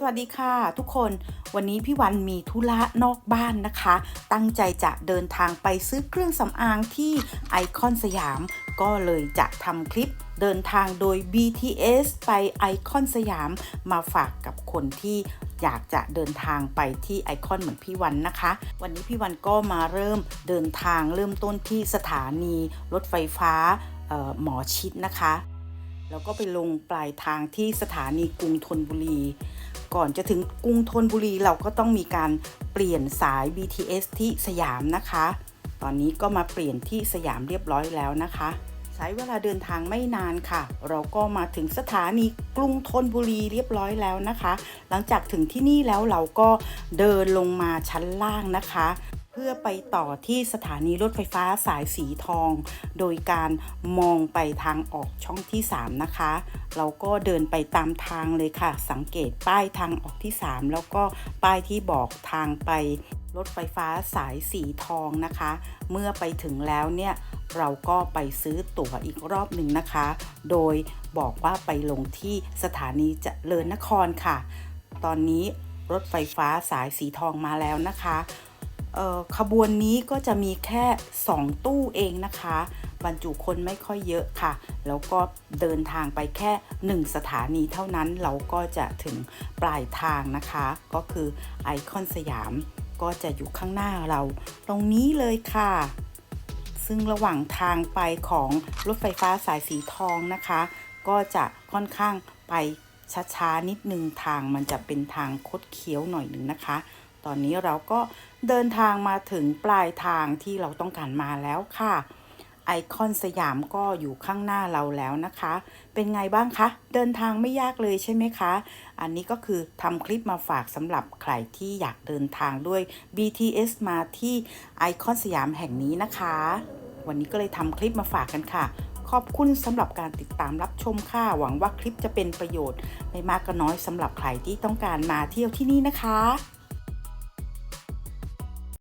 สวัสดีค่ะทุกคนวันนี้พี่วันมีธุระนอกบ้านนะคะ ตั้งใจจะเดินทางไปซื้อเครื่องสำอางที่ไอคอนสยาม ก็เลยจะทำคลิปเดินทางโดย BTS ไปไอคอนสยาม มาฝากกับคนที่อยากจะเดินทางไปที่ไอคอนเหมือนพี่วันนะคะ วันนี้พี่วันก็มาเริ่มเดินทางเริ่มต้นที่สถานีรถไฟฟ้าหมอชิดนะคะ แล้วก็ไปลงปลายทางที่สถานีกรุงธนบุรี ก่อนจะถึงกรุงธนบุรีเราก็ต้องมีการเปลี่ยนสาย BTS ที่สยามนะคะ ตอนนี้ก็มาเปลี่ยนที่สยามเรียบร้อยแล้วนะคะ ใช้เวลาเดินทางไม่นานค่ะ เราก็มาถึงสถานีกรุงธนบุรีเรียบร้อยแล้วนะคะ หลังจากถึงที่นี่แล้วเราก็เดินลงมาชั้นล่างนะคะ พื่อไปต่อที่สถานีรถไฟฟ้าสายสีทอง โดยการมองไปทางออกช่องที่ 3 นะคะ เราก็เดินไปตามทางเลยค่ะ สังเกตป้ายทางออกที่ 3 แล้วก็ป้ายที่บอกทางไปรถไฟฟ้าสายสีทองนะคะ เมื่อไปถึงแล้วเนี่ยเราก็ไปซื้อตั๋วอีกรอบหนึ่งนะคะ โดยบอกว่าไปลงที่สถานีเจริญนครค่ะ ตอนนี้รถไฟฟ้าสายสีทองมาแล้วนะคะ ขบวนนี้ก็จะมีแค่ 2 ตู้เองนะคะ บรรจุคนไม่ค่อยเยอะค่ะ แล้วก็เดินทางไปแค่ 1 สถานีเท่านั้นเราก็จะถึงปลายทางนะคะ ก็คือไอคอนสยามก็จะอยู่ข้างหน้าเราตรงนี้เลยค่ะ ซึ่งระหว่างทางไปของรถไฟฟ้าสายสีทองนะคะ ก็จะค่อนข้างไปช้าๆนิดนึงทางมันจะเป็นทางคดเคี้ยวหน่อยหนึ่งนะคะ ตอนนี้เราก็เดินทางมาถึงปลายทางที่เราต้องการมาแล้วค่ะ ไอคอนสยามก็อยู่ข้างหน้าเราแล้วนะคะ เป็นไงบ้างคะ เดินทางไม่ยากเลยใช่ไหมคะ อันนี้ก็คือทำคลิปมาฝากสำหรับใครที่อยากเดินทางด้วย BTS มาที่ไอคอนสยามแห่งนี้นะคะ วันนี้ก็เลยทำคลิปมาฝากกันค่ะขอบคุณสำหรับการติดตามรับชมค่ะ หวังว่าคลิปจะเป็นประโยชน์ ไม่มากก็น้อยสำหรับใครที่ต้องการมาเที่ยวที่นี่นะคะ